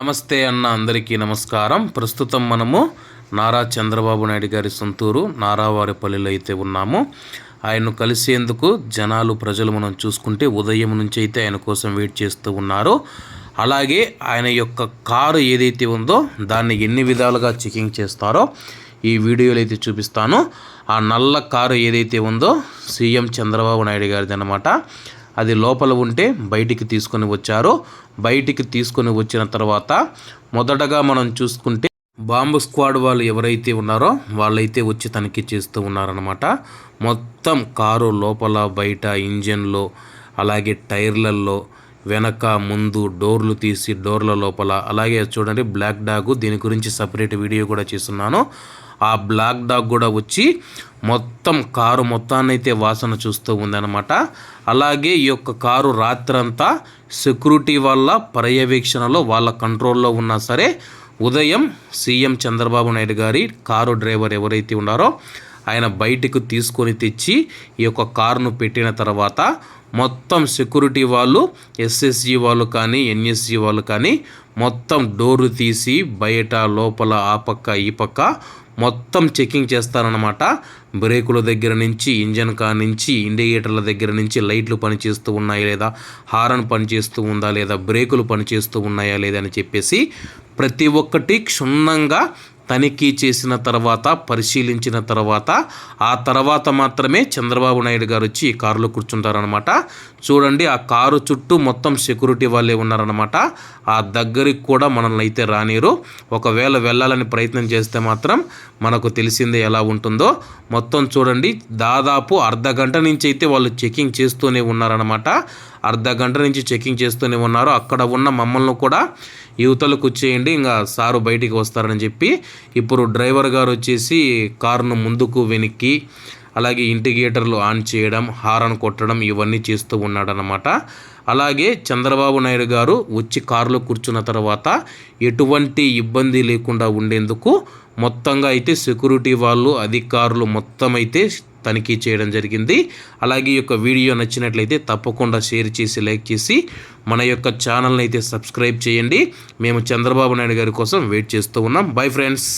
నమస్తే అన్న అందరికీ నమస్కారం. ప్రస్తుతం మనము నారా చంద్రబాబు నాయుడు గారి సొంతూరు నారావారిపల్లిలో అయితే ఉన్నాము. ఆయన్ను కలిసేందుకు జనాలు ప్రజలు మనం చూసుకుంటే ఉదయం నుంచి అయితే ఆయన కోసం వెయిట్ చేస్తూ ఉన్నారు. అలాగే ఆయన యొక్క కారు ఏదైతే ఉందో దాన్ని ఎన్ని విధాలుగా చెకింగ్ చేస్తారో ఈ వీడియోలో అయితే చూపిస్తాను. ఆ నల్ల కారు ఏదైతే ఉందో సీఎం చంద్రబాబు నాయుడు గారిది అనమాట అది లోపల ఉంటే బయటికి తీసుకొని వచ్చారు. బయటికి తీసుకొని వచ్చిన తర్వాత మొదటగా మనం చూసుకుంటే బాంబు స్క్వాడ్ వాళ్ళు ఎవరైతే ఉన్నారో వాళ్ళైతే వచ్చి తనిఖీ చేస్తూ ఉన్నారనమాట మొత్తం కారు లోపల బయట ఇంజన్లో అలాగే టైర్లల్లో వెనక ముందు డోర్లు తీసి డోర్ల లోపల అలాగే చూడండి బ్లాక్ డాగ్ దీని గురించి సపరేట్ వీడియో కూడా చేస్తున్నాను. ఆ బ్లాక్ డాగ్ కూడా వచ్చి మొత్తం కారు మొత్తాన్ని అయితే వాసన చూస్తూ ఉందన్నమాట. అలాగే ఈ యొక్క కారు రాత్రంతా సెక్యూరిటీ వాళ్ళ పర్యవేక్షణలో వాళ్ళ కంట్రోల్లో ఉన్నా సరే ఉదయం సీఎం చంద్రబాబు నాయుడు గారి కారు డ్రైవర్ ఎవరైతే ఉన్నారో ఆయన బయటకు తీసుకొని తెచ్చి ఈ యొక్క కారును పెట్టిన తర్వాత మొత్తం సెక్యూరిటీ వాళ్ళు ఎస్ఎస్జి వాళ్ళు కానీ ఎన్ఎస్జి వాళ్ళు కానీ మొత్తం డోరు తీసి బయట లోపల ఆ పక్క ఈ పక్క మొత్తం చెకింగ్ చేస్తారనమాట బ్రేకుల దగ్గర నుంచి ఇంజన్ కా నుంచి ఇండికేటర్ల దగ్గర నుంచి లైట్లు పనిచేస్తూ ఉన్నాయా లేదా? హారన్ పనిచేస్తూ ఉందా లేదా? బ్రేకులు పనిచేస్తూ ఉన్నాయా లేదా అని చెప్పేసి ప్రతి ఒక్కటి క్షుణ్ణంగా తనిఖీ చేసిన తర్వాత పరిశీలించిన తర్వాత ఆ తర్వాత మాత్రమే చంద్రబాబు నాయుడు గారు వచ్చి ఈ కారులో కూర్చుంటారనమాట చూడండి ఆ కారు చుట్టూ మొత్తం సెక్యూరిటీ వాళ్ళే ఉన్నారనమాట ఆ దగ్గరికి కూడా మనల్ని అయితే రానిరు. ఒకవేళ వెళ్ళాలని ప్రయత్నం చేస్తే మాత్రం మనకు తెలిసిందే ఎలా ఉంటుందో. మొత్తం చూడండి దాదాపు అర్ధ గంట నుంచి అయితే వాళ్ళు చెకింగ్ చేస్తూనే ఉన్నారనమాట అర్ధ గంట నుంచి చెకింగ్ చేస్తూనే ఉన్నారు. అక్కడ ఉన్న మమ్మల్ని కూడా యువతలకు వచ్చేయండి ఇంకా సారు బయటికి వస్తారని చెప్పి ఇప్పుడు డ్రైవర్ గారు వచ్చేసి కారును ముందుకు వెనక్కి అలాగే ఇంటిగేటర్లు ఆన్ చేయడం హారన్ కొట్టడం ఇవన్నీ చేస్తూ ఉన్నాడనమాట అలాగే చంద్రబాబు నాయుడు గారు వచ్చి కారులో కూర్చున్న తర్వాత ఎటువంటి ఇబ్బంది లేకుండా ఉండేందుకు మొత్తంగా అయితే సెక్యూరిటీ వాళ్ళు అధికారులు మొత్తం అయితే తనిఖీ చేయడం జరిగింది. అలాగే ఈ యొక్క వీడియో నచ్చినట్లయితే తప్పకుండా షేర్ చేసి లైక్ చేసి మన యొక్క ఛానల్ని అయితే సబ్స్క్రైబ్ చేయండి. మేము చంద్రబాబు నాయుడు గారి కోసం వెయిట్ చేస్తూ ఉన్నాం. Bye friends.